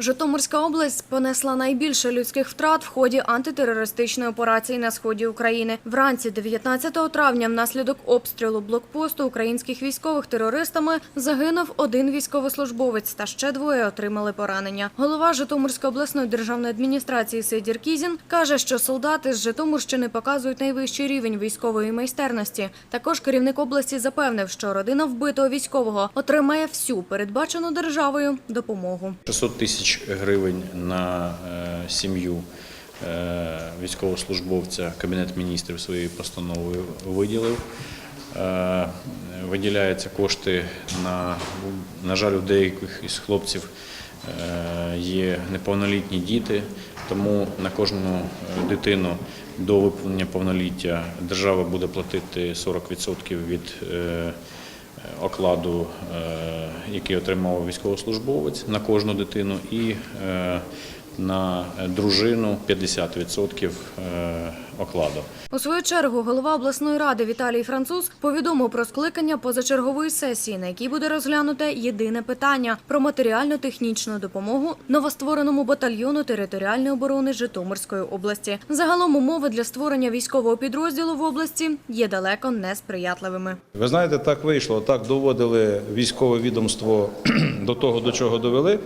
Житомирська область понесла найбільше людських втрат в ході антитерористичної операції на сході України. Вранці 19 травня внаслідок обстрілу блокпосту українських військових терористами загинув один військовослужбовець та ще двоє отримали поранення. Голова Житомирської обласної державної адміністрації Сидір Кізін каже, що солдати з Житомирщини показують найвищий рівень військової майстерності. Також керівник області запевнив, що родина вбитого військового отримає всю передбачену державою допомогу. 600 тисяч гривень на е, сім'ю е, військовослужбовця Кабінет міністрів своєю постановою виділив. Е, Виділяються кошти на, на жаль, у деяких із хлопців є неповнолітні діти, тому на кожну дитину до виповнення повноліття держава буде платити 40% від окладу, е, який отримав військовослужбовець на кожну дитину, і е, на дружину 50% е, окладу. У свою чергу голова обласної ради Віталій Француз повідомив про скликання позачергової сесії, на якій буде розглянуте єдине питання про матеріально-технічну допомогу новоствореному батальйону територіальної оборони Житомирської області. Загалом умови для створення військового підрозділу в області є далеко не сприятливими. Ви знаєте, так вийшло, так доводили військове відомство до того, до чого довели,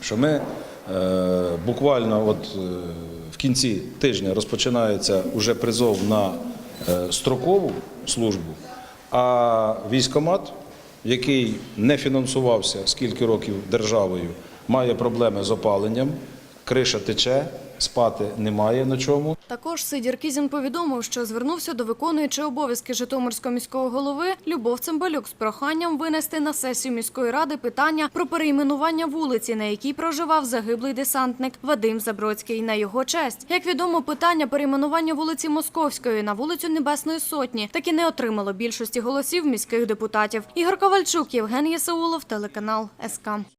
що ми е, буквально от, е, кінці тижня розпочинається уже призов на е, строкову службу, а військомат, який не фінансувався скільки років державою, має проблеми з опаленням, криша тече, спати немає на чому. Також Сидір Кізін повідомив, що звернувся до виконуючої обов'язки Житомирського міського голови Любов Цимбалюк з проханням винести на сесію міської ради питання про перейменування вулиці, на якій проживав загиблий десантник Вадим Забродський на його честь. Як відомо, питання перейменування вулиці Московської на вулицю Небесної Сотні так і не отримало більшості голосів міських депутатів. Ігор Ковальчук, Євген Єсаулов, телеканал СК.